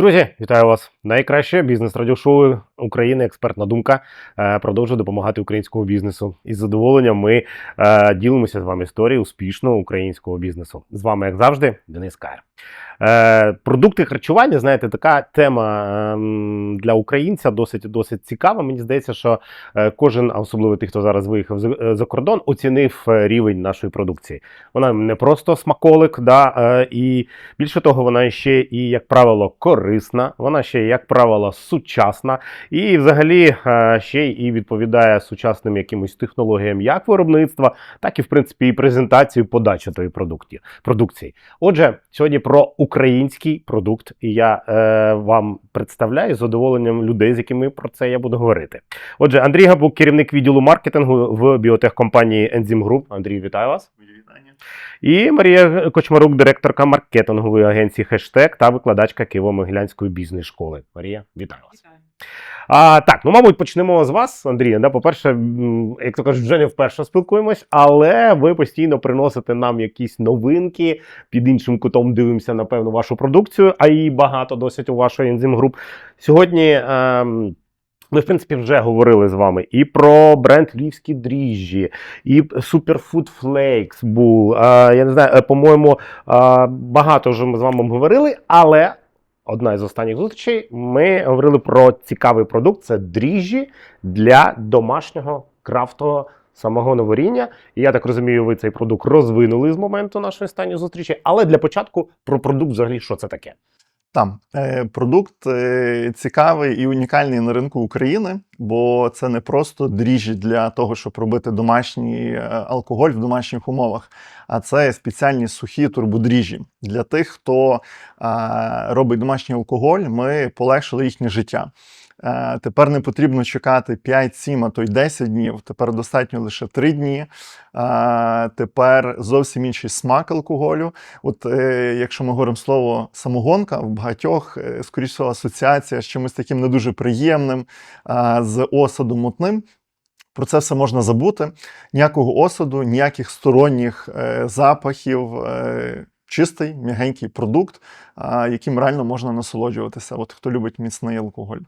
Друзі, вітаю вас! Найкраще бізнес радіошоу України. Експертна думка е, продовжує допомагати українському бізнесу. Із задоволенням ми е, ділимося з вами історією успішного українського бізнесу. З вами, як завжди, Денис Кайр. Е, продукти харчування, знаєте, така тема ем, для українця досить досить цікава. Мені здається, що е, кожен, а особливо тих, хто зараз виїхав за, е, кордон, оцінив рівень нашої продукції. Вона не просто смаколик, да, і більше того, вона ще і, як правило, корисна, вона ще, як правило, сучасна, і взагалі ще і відповідає сучасним якимось технологіям як виробництва, так і в принципі і презентації подачі тої продукції. Отже, сьогодні про український продукт, і я е, вам представляю з задоволенням людей, з якими про це я буду говорити. Отже, Андрій Габук, керівник відділу маркетингу в біотехкомпанії Enzym Group. Андрій, вітаю вас. Вітання. І Марія Кочмарук, директорка маркетингової агенції Хештег та викладачка Києво-Могилянської бізнес-школи. Марія, вітаю вас. Вітаю. А, так, ну мабуть, почнемо з вас, Андрій. Да? По-перше, як то кажуть, вже не вперше спілкуємось, але ви постійно приносите нам якісь новинки, під іншим кутом дивимося, напевно, вашу продукцію, а її багато досить у вашої ензим груп. Сьогодні. Ем, ми, в принципі, вже говорили з вами і про бренд Львівські дріжджі, і Superfood Flakes був. Е, я не знаю, е, по-моєму, е, багато вже ми з вами говорили, але одна із останніх зустрічей ми говорили про цікавий продукт це дріжджі для домашнього крафтового самого варіння. І я так розумію, ви цей продукт розвинули з моменту нашої останньої зустрічі. Але для початку про продукт взагалі, що це таке? Там е, продукт е, цікавий і унікальний на ринку України, бо це не просто дріжджі для того, щоб робити домашній е, алкоголь в домашніх умовах, а це спеціальні сухі турбодріжджі. Для тих, хто робить домашній алкоголь, ми полегшили їхнє життя. Е, Тепер не потрібно чекати 5, 7, а то й 10 днів. Тепер достатньо лише 3 дні. Е, Тепер зовсім інший смак алкоголю. От е, якщо ми говоримо слово самогонка, в багатьох, е, скоріш асоціація з чимось таким не дуже приємним, з осадом мутним. Про це все можна забути. Ніякого осаду, ніяких сторонніх е, запахів. Е, Чистий, м'ягенький продукт, а, яким реально можна насолоджуватися. От хто любить міцний алкоголь.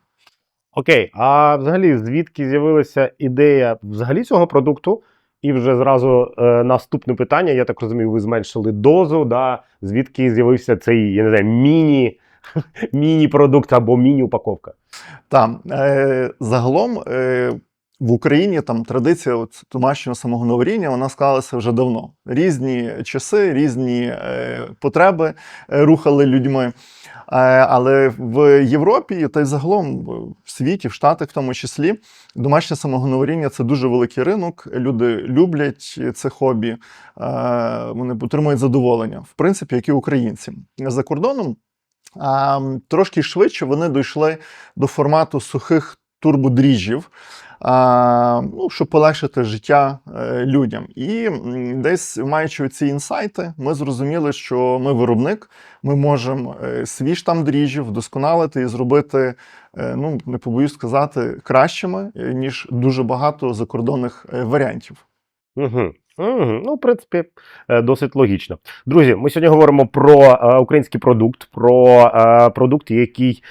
Окей, а взагалі звідки з'явилася ідея взагалі цього продукту? І вже зразу е, наступне питання. Я так розумію, ви зменшили дозу. Да? Звідки з'явився цей, я не знаю, міні, міні-продукт або міні-упаковка? Там е, загалом е, в Україні там традиція от, домашнього самогоноваріння вона склалася вже давно. Різні часи, різні е, потреби е, рухали людьми. Е, але в Європі та й загалом в світі, в Штатах в тому числі, домашнє самогоноваріння це дуже великий ринок. Люди люблять це хобі, е, вони отримують задоволення, в принципі, як і українці. За кордоном а, трошки швидше вони дійшли до формату сухих турбодріжджів, ну, щоб полегшити життя е, людям. І десь маючи ці інсайти, ми зрозуміли, що ми виробник, ми можемо е, свій штам дріжджів вдосконалити і зробити, е, ну не побоюсь сказати, кращими, ніж дуже багато закордонних варіантів. Угу. Ну, в принципі, е, досить логічно. Друзі, ми сьогодні говоримо про е, український продукт, про е, продукт, який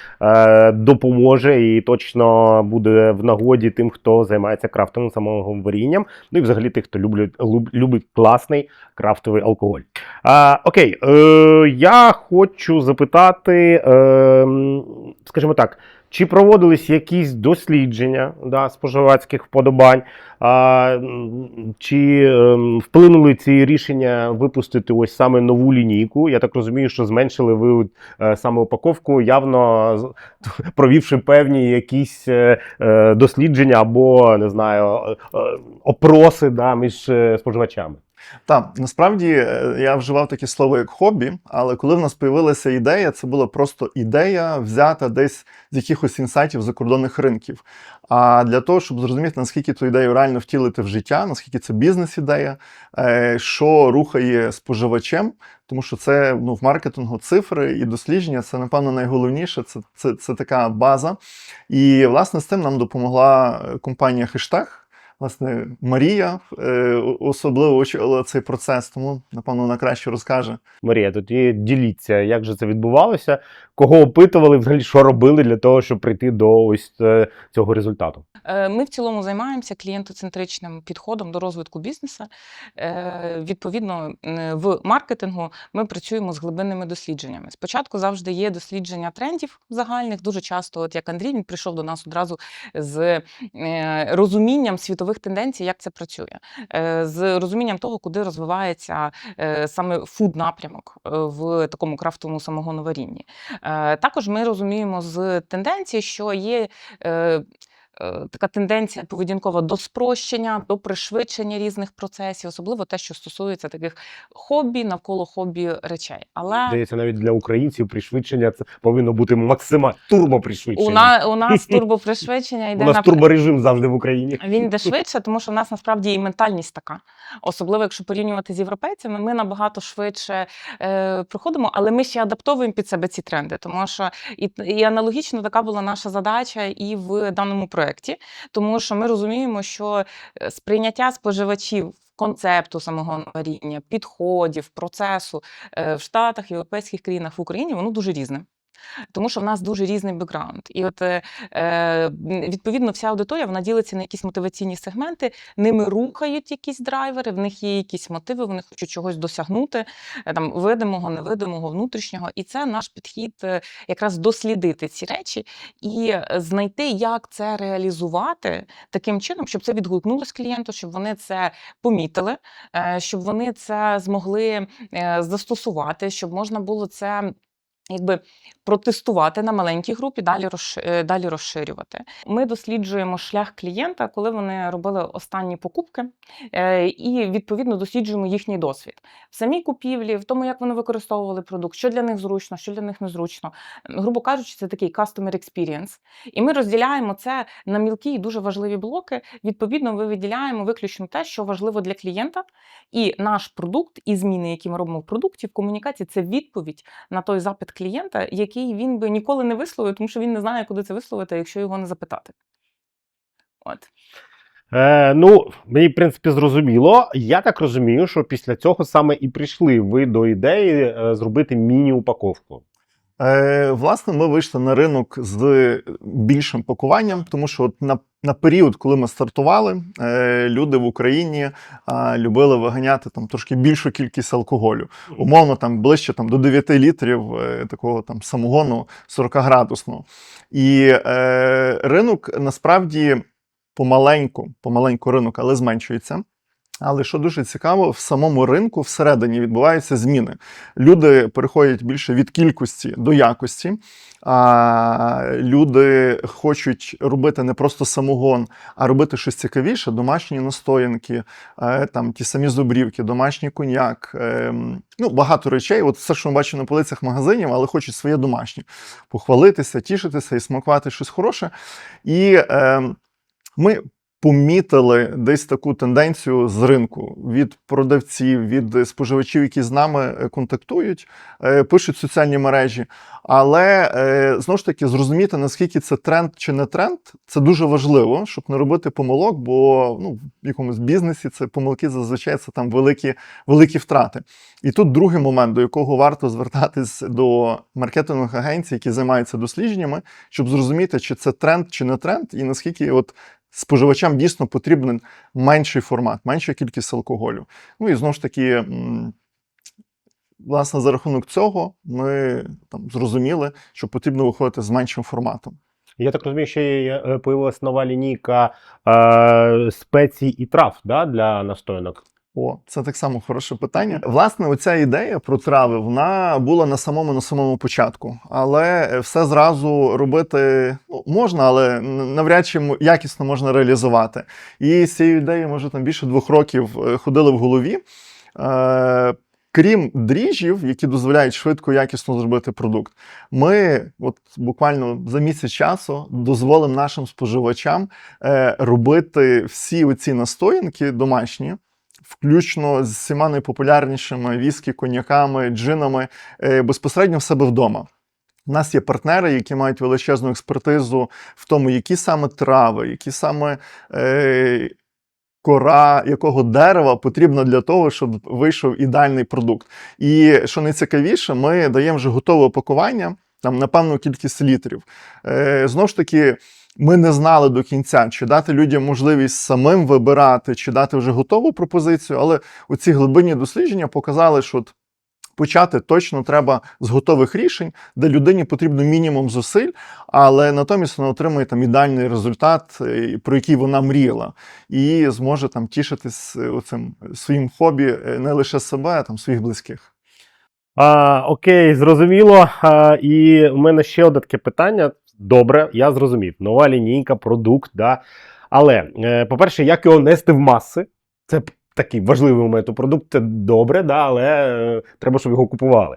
допоможе і точно буде в нагоді тим, хто займається крафтовим самого варінням. Ну і взагалі тих, хто люблять, люб- любить класний крафтовий алкоголь. А, окей, е, я хочу запитати, е, скажімо так. Чи проводились якісь дослідження да, споживацьких вподобань? А, чи ем, вплинули ці рішення випустити ось саме нову лінійку? Я так розумію, що зменшили ви е, саме упаковку, явно провівши певні якісь е, е, дослідження або не знаю е, е, опроси да, між е, споживачами. Так, насправді е, я вживав таке слово як хобі, але коли в нас з'явилася ідея, це була просто ідея взята десь з якихось інсайтів закордонних ринків. А для того, щоб зрозуміти, наскільки ту ідею реально втілити в життя, наскільки це бізнес-ідея, е, що рухає споживачем, тому що це ну, в маркетингу цифри і дослідження це, напевно, найголовніше, це, це, це така база. І власне з цим нам допомогла е, компанія Хештег. Власне Марія е, особливо очолила цей процес, тому напевно вона краще розкаже. Марія, тоді діліться, як же це відбувалося, кого опитували, взагалі що робили для того, щоб прийти до ось е, цього результату. Е, Ми в цілому займаємося клієнтоцентричним підходом до розвитку бізнесу. Відповідно, в маркетингу ми працюємо з глибинними дослідженнями. Спочатку завжди є дослідження трендів загальних. Дуже часто, от як Андрій, він прийшов до нас одразу з розумінням світових тенденцій, як це працює, е, з розумінням того, куди розвивається е, саме фуд напрямок е, в такому крафтовому самогоноварінні. Також ми розуміємо з тенденції, що є. Е, Така тенденція поведінкова до спрощення, до пришвидшення різних процесів, особливо те, що стосується таких хобі навколо хобі речей. Але Здається, навіть для українців пришвидшення це повинно бути максимально турбопришвидшення. у, на, у нас турбопришвидшення У йде нас на турборежим завжди в Україні. Він йде швидше, тому що в нас насправді і ментальність така. Особливо, якщо порівнювати з європейцями, ми набагато швидше е, проходимо, але ми ще адаптовуємо під себе ці тренди. Тому що і, і аналогічно така була наша задача і в даному проєкті, тому що ми розуміємо, що е, сприйняття споживачів. Концепту самого варіння, підходів, процесу е, в Штатах, європейських країнах в Україні воно дуже різне. Тому що в нас дуже різний бекграунд. І от е, е, відповідно вся аудиторія вона ділиться на якісь мотиваційні сегменти, ними рухають якісь драйвери, в них є якісь мотиви, вони хочуть чогось досягнути, е, там видимого, невидимого, внутрішнього. І це наш підхід е, якраз дослідити ці речі і знайти, як це реалізувати таким чином, щоб це відгукнулося клієнту, щоб вони це помітили, щоб вони це змогли застосувати, щоб можна було це. Якби протестувати на маленькій групі, далі е, далі розширювати. Ми досліджуємо шлях клієнта, коли вони робили останні покупки, е, і відповідно досліджуємо їхній досвід в самій купівлі, в тому, як вони використовували продукт, що для них зручно, що для них незручно. Грубо кажучи, це такий customer experience. І ми розділяємо це на мілкі і дуже важливі блоки. Відповідно, ми виділяємо виключно те, що важливо для клієнта, і наш продукт, і зміни, які ми робимо в продукті, в комунікації, це відповідь на той запит клієнта, який він би ніколи не висловив, тому що він не знає, куди це висловити, якщо його не запитати. От. Е, ну, мені, в принципі, зрозуміло. Я так розумію, що після цього саме і прийшли ви до ідеї е, зробити міні-упаковку. Е, власне, ми вийшли на ринок з більшим пакуванням, тому що от на, на період, коли ми стартували, е, люди в Україні любили виганяти там трошки більшу кількість алкоголю. Умовно, там ближче там, до 9 літрів е, такого там самогону 40 градусного. І е, ринок насправді помаленьку, помаленьку ринок, але зменшується. Але що дуже цікаво, в самому ринку всередині відбуваються зміни. Люди переходять більше від кількості до якості. А люди хочуть робити не просто самогон, а робити щось цікавіше: домашні настоянки, е, там ті самі зубрівки, домашній коньяк. е, Ну, багато речей. От все, що ми бачимо на полицях магазинів, але хочуть своє домашнє. Похвалитися, тішитися і смакувати щось хороше. І е, ми помітили десь таку тенденцію з ринку від продавців, від споживачів, які з нами е, контактують, е, пишуть соціальні мережі. Але е, знову ж таки зрозуміти, наскільки це тренд чи не тренд, це дуже важливо, щоб не робити помилок, бо ну, в якомусь бізнесі це помилки зазвичай це там великі, великі втрати. І тут другий момент, до якого варто звертатись до маркетингових агенцій, які займаються дослідженнями, щоб зрозуміти, чи це тренд, чи не тренд, і наскільки от споживачам дійсно потрібен менший формат, менша кількість алкоголю. Ну і знову ж таки, власне, за рахунок цього ми там зрозуміли, що потрібно виходити з меншим форматом. Я так розумію, що появилася нова лінійка е, спецій і трав да, для настоянок. О, це так само хороше питання. Власне, оця ідея про трави вона була на самому на самому початку, але все зразу робити ну, можна, але навряд чи якісно можна реалізувати. І з цією ідеєю, може, там більше двох років е, ходили в голові. Е, Крім дріжджів, які дозволяють швидко якісно зробити продукт, ми от буквально за місяць часу дозволимо нашим споживачам е, робити всі оці настоянки домашні, включно з всіма найпопулярнішими віскі, коньяками, джинами е, безпосередньо в себе вдома. У нас є партнери, які мають величезну експертизу в тому, які саме трави, які саме е, кора якого дерева потрібна для того, щоб вийшов ідеальний продукт. І що найцікавіше, ми даємо вже готове опакування там на певну кількість літрів. Е, знову ж таки. Ми не знали до кінця, чи дати людям можливість самим вибирати, чи дати вже готову пропозицію, але оці глибинні дослідження показали, що от почати точно треба з готових рішень, де людині потрібно мінімум зусиль, але натомість вона отримує там ідеальний результат, е, про який вона мріяла, і зможе там тішитись е, оцим своїм хобі е, не лише себе, а там своїх близьких. А, окей, зрозуміло. А, і у мене ще одне таке питання. Добре, я зрозумів. Нова лінійка, продукт, да. Але, е, по-перше, як його нести в маси? Це такий важливий момент. У продукт це добре, да, але е, треба, щоб його купували.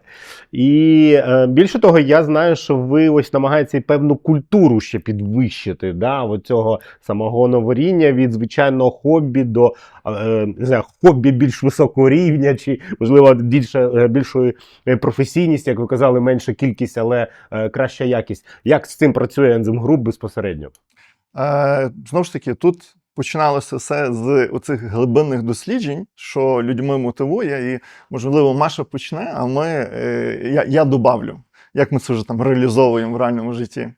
І е, більше того, я знаю, що ви ось намагаєтеся певну культуру ще підвищити. Да, оцього самого новоріння від звичайного хобі до е, не знаю, хобі більш високого рівня, чи можливо більше, більшої професійність, як ви казали, менша кількість, але краща якість. Як з цим працює Enzyme Group безпосередньо? Знову ж таки, тут починалося все з оцих глибинних досліджень, що людьми мотивує, і можливо, Маша почне, а ми е, я, я добавлю, як ми це вже там реалізовуємо в реальному житті.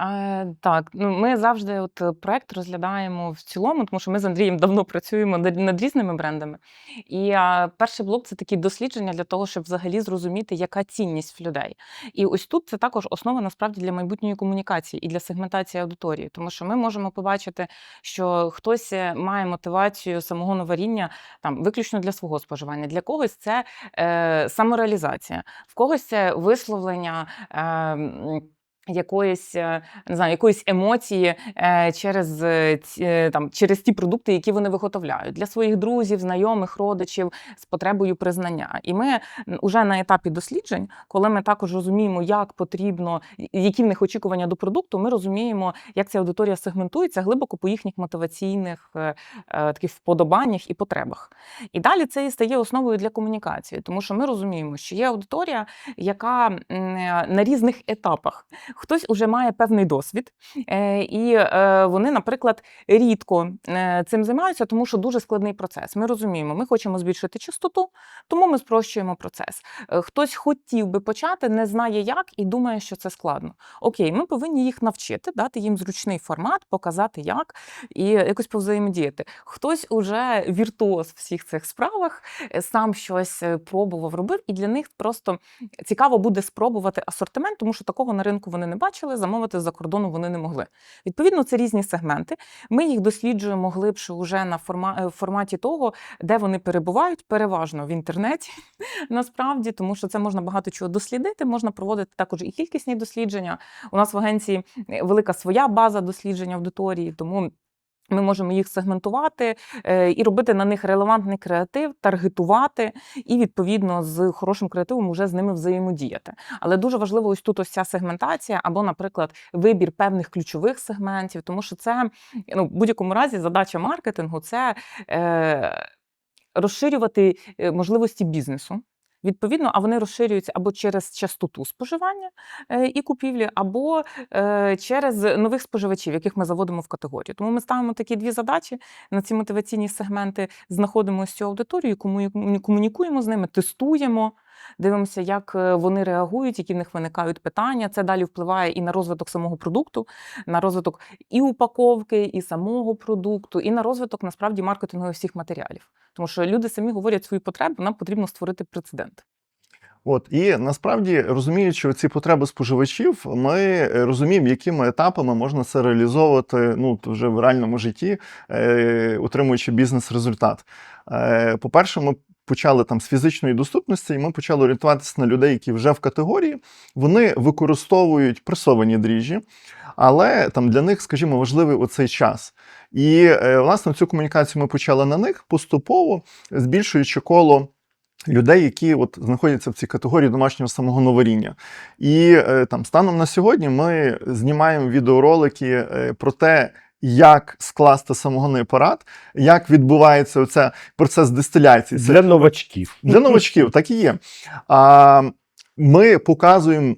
Е, так, ну ми завжди от е, проект розглядаємо в цілому, тому що ми з Андрієм давно працюємо над, над різними брендами. І а, перший блок це такі дослідження для того, щоб взагалі зрозуміти, яка цінність в людей. І ось тут це також основа насправді для майбутньої комунікації і для сегментації аудиторії, тому що ми можемо побачити, що хтось е, має мотивацію самого новаріння там виключно для свого споживання. Для когось це е, самореалізація, в когось це висловлення. Е, Якоїсь е, не знаю, якоїсь емоції е, через, е, там, через ті продукти, які вони виготовляють для своїх друзів, знайомих, родичів з потребою признання. І ми вже на етапі досліджень, коли ми також розуміємо, як потрібно, які в них очікування до продукту, ми розуміємо, як ця аудиторія сегментується глибоко по їхніх мотиваційних таких вподобаннях і потребах. І далі це і стає основою для комунікації, тому що ми розуміємо, що є аудиторія, яка на різних етапах. Хтось уже має певний досвід, е, і е, вони, наприклад, рідко е, цим займаються, тому що дуже складний процес. Ми розуміємо, ми хочемо збільшити частоту, тому ми спрощуємо процес. Хтось хотів би почати, не знає як і думає, що це складно. Окей, ми повинні їх навчити, дати їм зручний формат, показати як і якось повзаємодіяти. Хтось уже віртуоз в всіх цих справах, сам щось пробував, робив, і для них просто цікаво буде спробувати асортимент, тому що такого на ринку вони не бачили, замовити з-за кордону вони не могли. Відповідно, це різні сегменти. Ми їх досліджуємо глибше уже на е, форматі того, де вони перебувають, переважно в інтернеті, насправді, тому що це можна багато чого дослідити. Можна проводити також і кількісні дослідження. У нас в агенції е, велика своя база досліджень аудиторії, тому. Ми можемо їх сегментувати е, і робити на них релевантний креатив, таргетувати, і відповідно з хорошим креативом вже з ними взаємодіяти. Але дуже важливо ось тут ось ця сегментація, або, наприклад, вибір певних ключових сегментів, тому що це ну, в будь-якому разі задача маркетингу це е, розширювати е, можливості бізнесу. Відповідно, а вони розширюються або через частоту споживання е, і купівлі, або е, через нових споживачів, яких ми заводимо в категорію. Тому ми ставимо такі дві задачі на ці мотиваційні сегменти, знаходимо цю аудиторію, кому- комунікуємо з ними, тестуємо, дивимося, як е, вони реагують, які в них виникають питання. Це далі впливає і на розвиток самого продукту, на розвиток і упаковки, і самого продукту, і на розвиток насправді маркетингових всіх матеріалів. Тому що люди самі говорять свої потреби, нам потрібно створити прецедент. От і насправді розуміючи ці потреби споживачів, ми е, розуміємо, якими етапами можна це реалізовувати ну вже в реальному житті, е, отримуючи бізнес-результат. Е, по-перше, ми почали там з фізичної доступності, і ми почали орієнтуватися на людей, які вже в категорії, вони використовують пресовані дріжджі, але там для них, скажімо, важливий оцей час. І е, власне цю комунікацію ми почали на них поступово, збільшуючи коло. Людей, які от знаходяться в цій категорії домашнього самого новоріння. І е, там станом на сьогодні ми знімаємо відеоролики е, про те, як скласти самогонний апарат, як відбувається оце процес дистиляції. Це Для новачків. для новачків так і є. А, ми показуємо.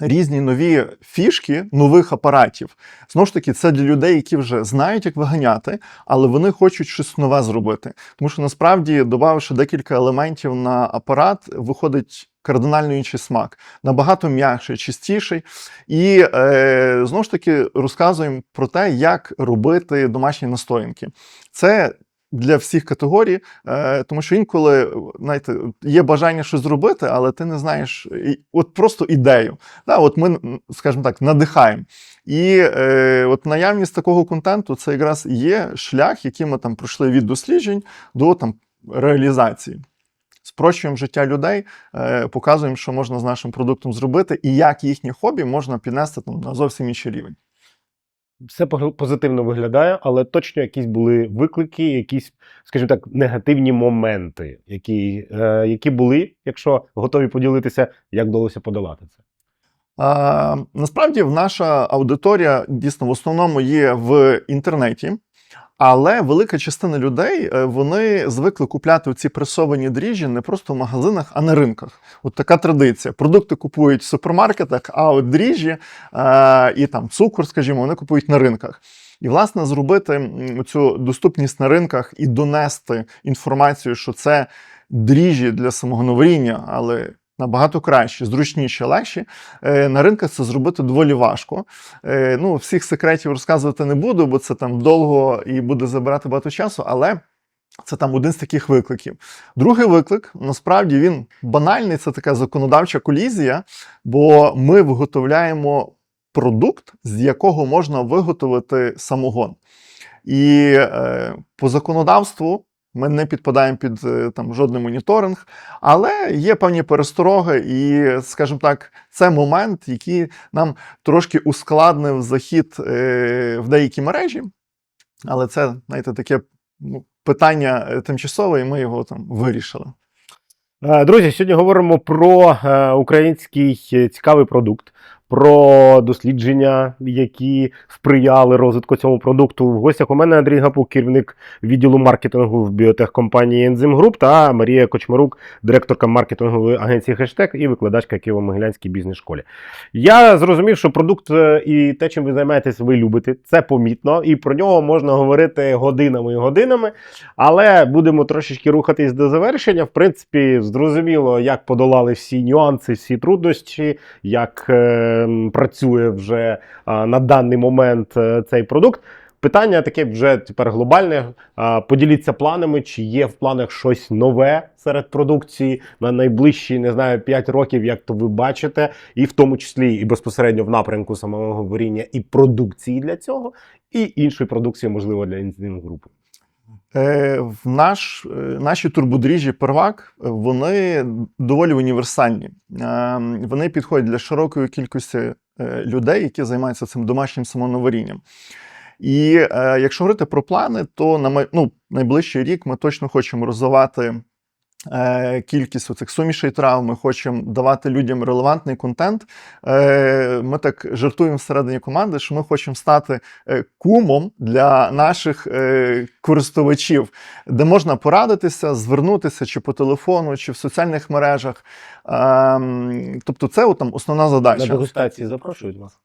Різні нові фішки нових апаратів. Знову ж таки, це для людей, які вже знають, як виганяти, але вони хочуть щось нове зробити. Тому що насправді, додавши декілька елементів на апарат, виходить кардинально інший смак, набагато м'якший, чистіший. І е, знову ж таки розказуємо про те, як робити домашні настоянки. Це для всіх категорій, е, тому що інколи знаєте, є бажання щось зробити, але ти не знаєш от просто ідею. Да, от ми, скажімо так, надихаємо. І е, от наявність такого контенту це якраз є шлях, який ми там пройшли від досліджень до там реалізації. Спрощуємо життя людей, е, показуємо, що можна з нашим продуктом зробити, і як їхнє хобі можна піднести там, на зовсім інший рівень. Все позитивно виглядає, але точно якісь були виклики, якісь, скажімо так, негативні моменти, які, е, які були, якщо готові поділитися, як вдалося подолати це. А, насправді, наша аудиторія дійсно в основному є в інтернеті, але велика частина людей е, вони звикли купляти ці пресовані дріжджі не просто в магазинах, а на ринках. От така традиція. Продукти купують в супермаркетах, а от дріжджі е, і там цукор, скажімо, вони купують на ринках. І, власне, зробити цю доступність на ринках і донести інформацію, що це дріжджі для самогоноваріння, але набагато краще, зручніше, легші. Е, На ринках це зробити доволі важко. Е, Ну, всіх секретів розказувати не буду, бо це там довго і буде забирати багато часу, але. Це там один з таких викликів. Другий виклик насправді він банальний, це така законодавча колізія, бо ми виготовляємо продукт, з якого можна виготовити самогон. І е, по законодавству ми не підпадаємо під е, там жодний моніторинг, але є певні перестороги, і, скажімо так, це момент, який нам трошки ускладнив захід е, в деякі мережі. Але це, знаєте, таке ну, питання е, тимчасове, і ми його там вирішили. Друзі, сьогодні говоримо про український цікавий продукт, про дослідження, які сприяли розвитку цього продукту. В гостях у мене Андрій Гапук, керівник відділу маркетингу в біотехкомпанії Ензим Груп та Марія Кочмарук, директорка маркетингової агенції Хештег і викладачка Києво-Могилянській бізнес-школі. Я зрозумів, що продукт е, і те, чим ви займаєтесь, ви любите. Це помітно, і про нього можна говорити годинами і годинами. Але будемо трошечки рухатись до завершення. В принципі, зрозуміло, як подолали всі нюанси, всі труднощі, як е, працює вже на даний момент е, цей продукт. Питання таке вже тепер глобальне. Поділіться планами, чи є в планах щось нове серед продукції на найближчі, не знаю, 5 років, як то ви бачите, і в тому числі і безпосередньо в напрямку самого говоріння і продукції для цього, і іншої продукції, можливо, для інтим групи. Е, в наш, е, наші турбодріжджі первак е, вони доволі універсальні. Вони підходять для широкої кількості людей, які займаються цим домашнім самонаварінням. І якщо говорити про плани, то на ну, найближчий рік ми точно хочемо розвивати кількість оцих сумішей трав, ми хочемо давати людям релевантний контент. Е, ми так жартуємо всередині команди, що ми хочемо стати е, кумом для наших е, користувачів, де можна порадитися, звернутися чи по телефону, чи в соціальних мережах. Ем, тобто, це там основна На дегустації запрошують вас.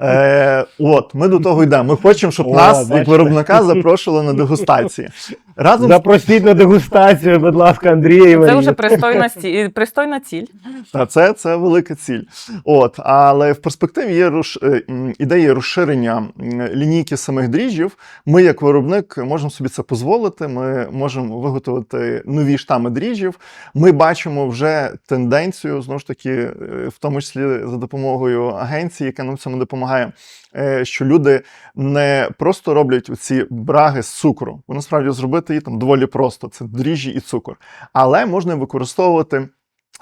Е, от, ми до того йдемо. Ми хочемо, щоб О, нас, як виробника, запрошували на дегустації. Разом з Запросіть на дегустацію, будь ласка, Андрія і Це вже пристойна, ці- пристойна ціль. Та це, це велика ціль. От, але в перспективі є роз, е, м, ідея розширення м, лінійки самих дріжджів. Ми, як виробник, можемо собі це дозволити. Ми можемо виготовити нові штами дріжджів. Ми бачимо вже тенденцію, знову ж таки, е, в тому числі за допомогою агенції, яка нам в цьому допомагає. Е, Що люди не просто роблять ці браги з цукру, бо насправді зробити її там доволі просто. Це дріжджі і цукор. Але можна використовувати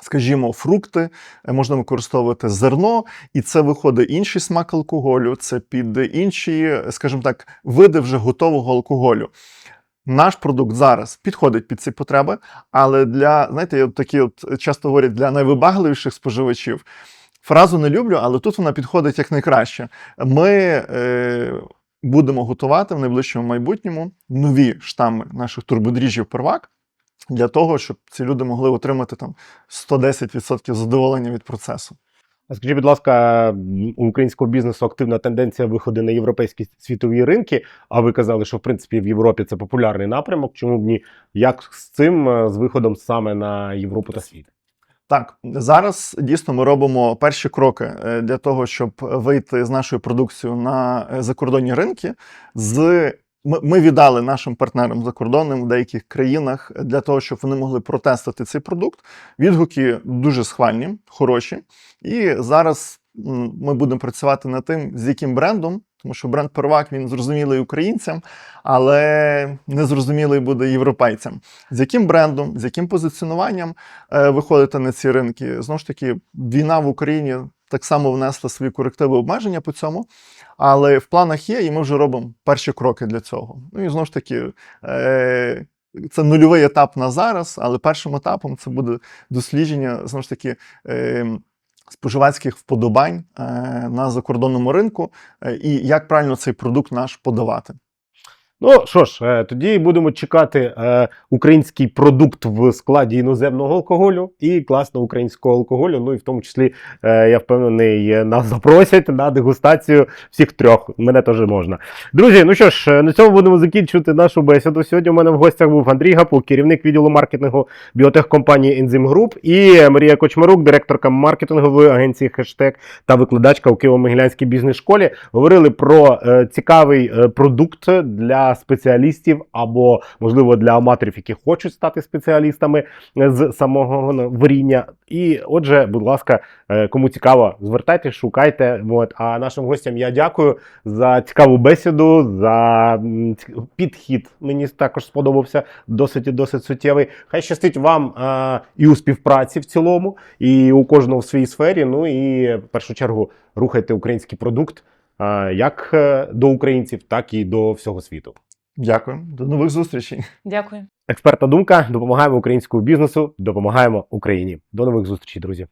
скажімо, фрукти, е, можна використовувати зерно, і це виходить інший смак алкоголю, це під інші, скажімо так, види вже готового алкоголю. Наш продукт зараз підходить під ці потреби, але для, знаєте, такі от часто говорять для найвибагливіших споживачів. Фразу не люблю, але тут вона підходить як найкраще. Ми е, будемо готувати в найближчому майбутньому нові штами наших турбодріжджів первак для того, щоб ці люди могли отримати там 110% задоволення від процесу. А Скажіть, будь ласка, у українського бізнесу активна тенденція виходу на європейські світові ринки. А ви казали, що в принципі в Європі це популярний напрямок. Чому б ні? Як з цим е, з виходом саме на Європу та світ? Так, зараз дійсно ми робимо перші кроки е, для того, щоб вийти з нашою продукцією на е, закордонні ринки. З ми, віддали нашим партнерам закордонним в деяких країнах для того, щоб вони могли протестити цей продукт. Відгуки дуже схвальні, хороші. І зараз ми будемо працювати над тим, з яким брендом, тому що бренд Первак він зрозумілий українцям, але не зрозумілий буде європейцям. З яким брендом, з яким позиціонуванням е, виходити на ці ринки. Знову ж таки, війна в Україні так само внесла свої корективи обмеження по цьому, але в планах є, і ми вже робимо перші кроки для цього. Ну і знову ж таки. Е, це нульовий етап на зараз, але першим етапом це буде дослідження знову ж таки е, споживацьких вподобань е, на закордонному ринку е, і як правильно цей продукт наш подавати. Ну що ж, е, тоді будемо чекати е, український продукт в складі іноземного алкоголю і класно українського алкоголю. Ну і в тому числі е, я впевнений, нас запросять на дегустацію всіх трьох. Мене теж можна. Друзі, ну що ж, на цьому будемо закінчувати нашу бесіду. Сьогодні у мене в гостях був Андрій Гапук, керівник відділу маркетингу біотехкомпанії Enzym Group і Марія Кочмарук, директорка маркетингової агенції Хештег та викладачка у Києво-Могилянській бізнес-школі. Говорили про цікавий продукт для спеціалістів або, можливо, для аматорів, які хочуть стати спеціалістами е, з самого варіння. І, отже, будь ласка, е, кому цікаво, звертайтесь, шукайте. От. А нашим гостям я дякую за цікаву бесіду, за підхід. Мені також сподобався досить і досить суттєвий. Хай щастить вам е, і у співпраці в цілому, і у кожного в своїй сфері. Ну і в першу чергу рухайте український продукт як е, до українців, так і до всього світу. Дякую, до нових зустрічей. Дякую. Експертна думка. Допомагаємо українському бізнесу, допомагаємо Україні. До нових зустрічей, друзі.